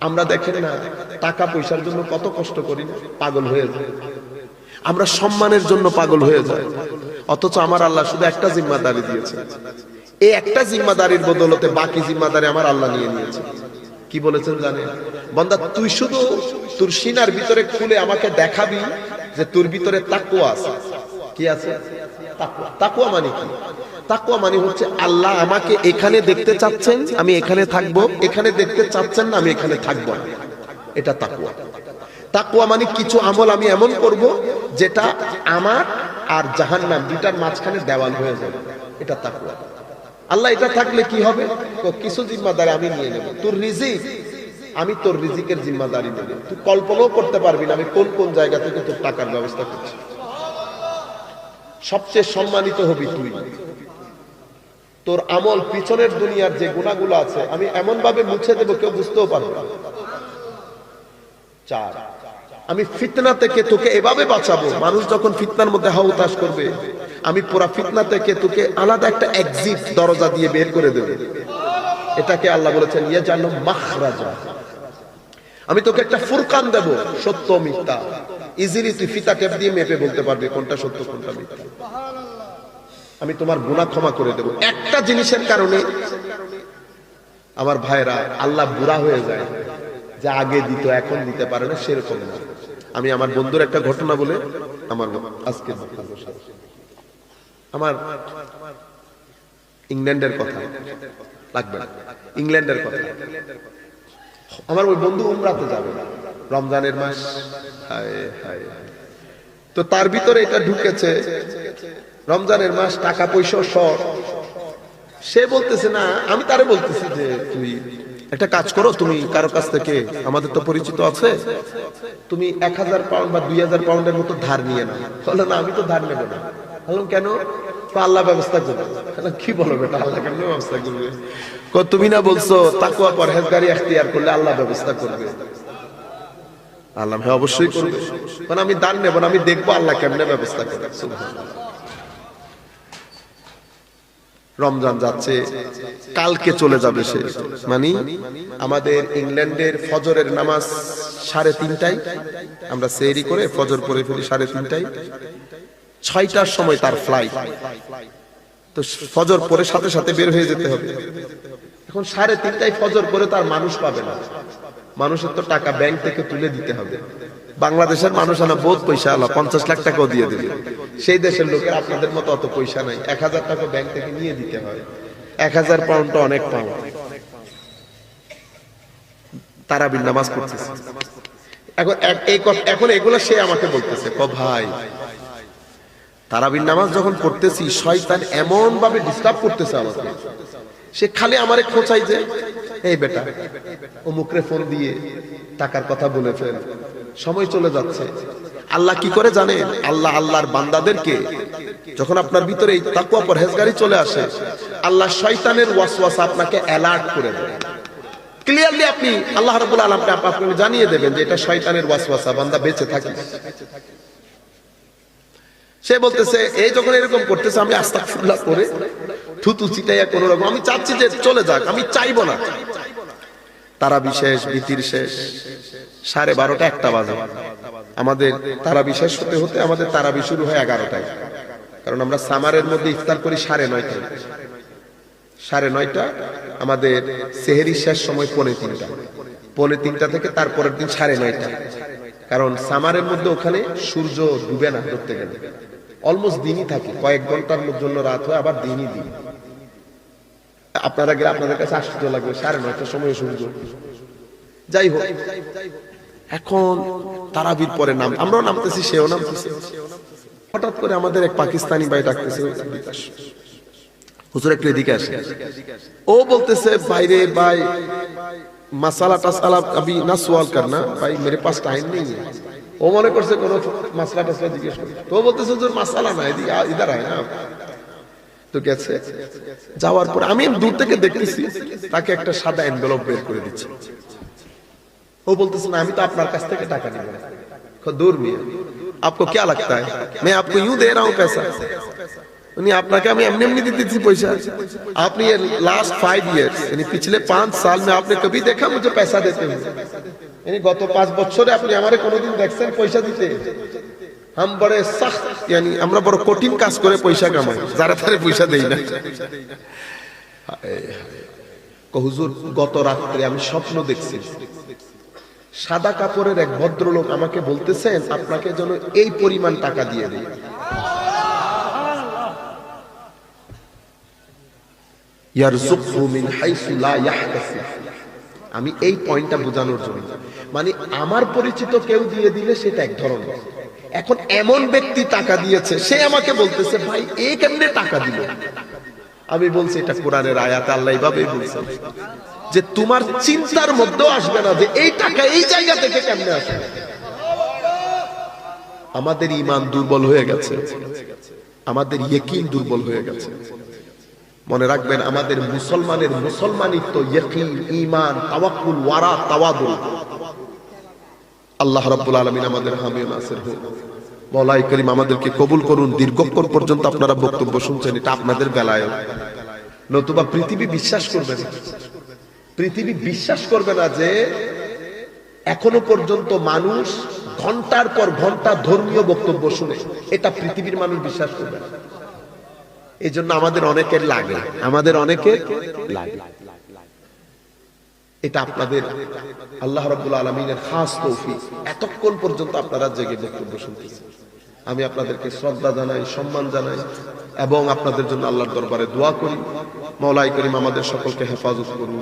আমরা দেখেন না, টাকা পয়সার জন্য কত কষ্ট করি পাগল হয়ে যায় আমরা সম্মানের জন্য পাগল হয়ে যায় অথচ আমার আল্লাহ শুধু একটা জিম্মাদারি দিয়েছে। এই একটা জিম্মাদারির বদলতে বাকি জিম্মাদারি আমার আল্লাহ নিয়ে নিয়েছে। কি বলেছেন জানেন? বন্দা, তুই শুধু তোর সিনার ভিতরে খুলে আমাকে দেখাবি যে তোর ভিতরে তাকুয়া আছে। কি আছে? তাকুয়া। তাকুয়া মানে কি? তাকুয়া মানে হচ্ছে আল্লাহ আমাকে এখানে দেখতে চাচ্ছেন, আমি এখানে থাকব। এখানে দেখতে চাচ্ছেন না, আমি এখানে থাকব এটা তাকুয়া তাকুয়া মানে কিছু আমল আমি এমন করব যেটা আমার আর জাহান্নাম দুটার মাঝখানে দেওয়াল হয়ে যাবে। এটা তাকুয়া আল্লাহ এটা থাকলে কি হবে? কিছু জিম্মাদারি আমি নিয়ে নেব। তোর রিজিক, আমি তোর রিজিকের জিম্মাদারি নেব। তুই কল্পনাও করতে পারবি না আমি কোন কোন জায়গা থেকে তোর টাকার ব্যবস্থা করছি। সবচেয়ে সম্মানিত হবি তুই। তোর আমল পিছনের দুনিয়ার যে গুণাগুলো আছে, আমি এমন ভাবে মুছে দেবো, কেউ বুঝতেও পারবে চার, আমি ফিতনা থেকে তোকে এভাবে বাঁচাবো, মানুষ যখন ফিতনার মধ্যে হাউতাস করবে, আমি পুরা ফিতনা থেকে তোকে আলাদা একটা এক্সিট দরজা দিয়ে বের করে দেব। এটাকে আল্লাহ বলেছেন ইয়ে জানো মাখরাজা। আমি তোকে একটা ফুরকান দেব, সত্য মিথ্যা। ইজিলি তুই ফিতা টেপ দিয়ে মেপে বলতে পারবি কোনটা সত্য, কোনটা মিথ্যা। আমি তোমার গুণা ক্ষমা করে দেব। একটা জিনিসের কারণে আমার ভাইরা আল্লাহ বুড়া হয়ে যায়। যে আগে দিত, এখন দিতে পারে না, সেরকম না। আমি আমার বন্ধুর একটা ঘটনা বলে আমার আজকে আমার ইংল্যান্ডের কথা। লাগবে ইংল্যান্ডের কথা। আমার ওই বন্ধু উমরাতে যাবে রমজানের মাস। হায় হায়। তো তার ভিতরে এটা ঢুকেছে রমজানের মাস টাকা পয়সা শর্ট। সে বলতেছে, না, আমি তারে বলতেছি যে, তুই একটা কাজ করো, তুমি কারও কাছ থেকে, আমাদের তো পরিচিত আছে, তুমি এক হাজার পাউন্ড বা দুই হাজার পাউন্ডের মতো ধার নিয়ে নাও। বলল না, আমি তো ধার নেব না। বললাম, কেন? আল্লাহ ব্যবস্থা করবে। কি বলো বেটা, আল্লাহ কেন ব্যবস্থা করবে? তুমি না বলছো তাকুয়া পরহেজগারি, এখতিয়ার করলে আল্লাহ ব্যবস্থা করবে। আল্লাহ হ্যাঁ অবশ্যই করবে। মানে আমি দান নেব না, আমি দেখব আল্লাহ কেমনে ব্যবস্থা করে সুবহানাল্লাহ। রমজান যাচ্ছে, কালকে চলে যাবে সে। মানে আমাদের ইংল্যান্ডের ফজরের নামাজ সাড়ে তিনটায়, আমরা সেরি করে ফজর পরে ফেলি সাড়ে তিনটায়। ছয়টার সময় তার ফ্লাইট তো ফজর পরে সাথে সাথে বের হয়ে যেতে হবে। এখন সাড়ে তিনটায় ফজর পরে তার মানুষ পাবে না। মানুষের তো টাকা ব্যাংক থেকে তুলে দিতে হবে। বাংলাদেশের মানুষ আনা বহুত পয়সা আলা পঞ্চাশ লাখ টাকাও দিয়ে দেবে। সেই দেশের লোকের আপনাদের মতো অত পয়সা নাই। এক হাজার টাকা ব্যাংক থেকে নিয়ে দিতে হয়। এক হাজার পাউন্ডটা অনেক পাউন্ড তারাবির নামাজ এখন এখন এগুলো সে আমাকে বলতেছে ক ভাই, তারাবির নামাজ যখন পড়তেছি, শয়তান এমন ভাবে ডিস্টার্ব করতেছে আমাকে। সে খালি আমারে খোঁচাই যে, এই বেটা, অমুকরে ফোন দিয়ে টাকার কথা বলে ফেল। সময় চলে যাচ্ছে। আল্লাহ কি করে জানেন? আল্লাহ আল্লাহর বান্দাদেরকে যখন আপনার ভিতরে এই তাকুয়া পরহেজগারি চলে আসে, আল্লাহ শয়তানের ওয়াসওয়াসা আপনাকে অ্যালার্ট করে দেয়। ক্লিয়ারলি আপনি, আল্লাহ রাব্বুল আলামিন আপনি আপনাকে জানিয়ে দেবেন যে এটা শয়তানের ওয়াসওয়াসা, বান্দা বেঁচে থাকে। সে বলতেছে, এই যখন এরকম করতেছে, আমি আস্তাগফিরুল্লাহ করে থুতু চিটাইয়া কোন রকম আমি চাচ্ছি যে চলে যাক, আমি চাইব না। তারা বিশেষ ভীতির শেষ। সাড়ে বারোটা একটা বাজে। আমাদের তারা বিশেষ হতে হতে আমাদের তারাবি শুরু হয় এগারোটায়। কারণ আমরা সামারের মধ্যে ইফতার করি সাড়ে নয়টায়। সাড়ে নয়টা আমাদের সেহেরি শেষ সময় পৌনে তিনটা। পৌনে তিনটা থেকে তারপরের দিন সাড়ে নয়টা। কারণ সামারের মধ্যে ওখানে সূর্য ডুবে না ধরতে গেলে। অলমোস্ট দিনই থাকে। কয়েক ঘণ্টার জন্য রাত হয়, আবার দিনই দিন। আপনারা গেলে আপনাদের কাছে আশ্চর্য লাগবে, সাড়ে নয়টার সময় সূর্য যাই হোক, এখন তারাবির পরে নাম, আমরাও নামতেছি, সেও নামতেছি। হঠাৎ করে আমাদের এক পাকিস্তানি ভাই ডাকতেছে হুজুর একটু এদিকে আসে ও বলতেছে বাইরে ভাই মাসালা টাসালা আমি না সোয়াল কর না? ভাই, মেরে পাস টাইম নেই। ও মনে করছে কোন মাসালা টাসালা জিজ্ঞেস করে তো বলতেছে, হুজুর, মাসালা না, এদিকে ইদার হয় না। তো গেছে যাওয়ার পর আমি দূর থেকে দেখতেছি তাকে একটা সাদা এনভেলপ বের করে দিচ্ছে ও বলতেছে না আমি তো আপনার কাছ থেকে টাকা নিব না কো, দূর মিয়া आपको क्या लगता है मैं आपको यूं दे रहा हूं पैसा उन्हें আপনাকে আমি এমনি এমনি देती थी पैसा आपने ये लास्ट फाइव इयर्स यानी पिछले पांच साल में आपने कभी देखा मुझे पैसा देते हुए यानी গত পাঁচ বছরে আপনি আমারে কোনোদিন দেখছেন পয়সা দিতে हम बड़े सख्त यानी আমরা বড় কঠিন কাজ করে পয়সা কামাই যারা তারে পয়সা দেই না কো হুজুর গত রাত্রে আমি স্বপ্ন দেখছি সাদা কাপড়ের এক ভদ্রলোক আমাকে বলতেছেন আপনাকে যেন এই পরিমাণ টাকা দিয়ে দিই ইয়ারযুকহু মিন হাইসু লা ইয়াহতাসিব আমি এই পয়েন্টটা বোঝানোর জন্য মানে আমার পরিচিত কেউ দিয়ে দিলে সেটা এক ধরনের এখন এমন ব্যক্তি টাকা দিয়েছে, সে আমাকে বলতেছে, ভাই, এ কেমনে টাকা দিল? আমি বলছি, এটা কোরআনের আয়াত আল্লাহ এইভাবেই বলছে যে তোমার চিন্তার মধ্যেও আসবে না যে এই টাকা এই জায়গা থেকে কেমনে আসবে। আমাদের ইমান দুর্বল হয়ে গেছে। আমাদের ইয়কিন দুর্বল হয়ে গেছে। মনে রাখবেন, আমাদের মুসলমানের মুসলমানিত্ব, ইয়েকিন, ঈমান, তাওয়াক্কুল, ওয়ারা, তাওয়াদুল। আল্লাহ রাব্বুল আলামিন আমাদের হামি ও নাসির হোক মওলাই করিম আমাদেরকে কবুল করুন। দীর্ঘক্ষণ পর্যন্ত আপনারা বক্তব্য শুনছেন, এটা আপনাদের বেলায় নতুবা পৃথিবী বিশ্বাস করবে না। পৃথিবী বিশ্বাস করবে না যে এখনও পর্যন্ত মানুষ ঘণ্টার পর ঘণ্টা ধর্মীয় বক্তব্য শুনে, এটা পৃথিবীর মানুষ বিশ্বাস করবে না। এই জন্য আমাদের অনেকের লাগে, আমাদের অনেকের লাগে। এটা আপনাদের আল্লাহ রব আলমিনের খাস তৌফি এতক্ষণ পর্যন্ত আপনারা জেগে বক্তব্য শুনতেছেন। আমি আপনাদেরকে শ্রদ্ধা জানাই, সম্মান জানাই এবং আপনাদের জন্য আল্লাহর দরবারে দোয়া করি। মৌলাই করিম আমাদের সকলকে হেফাজত করুন।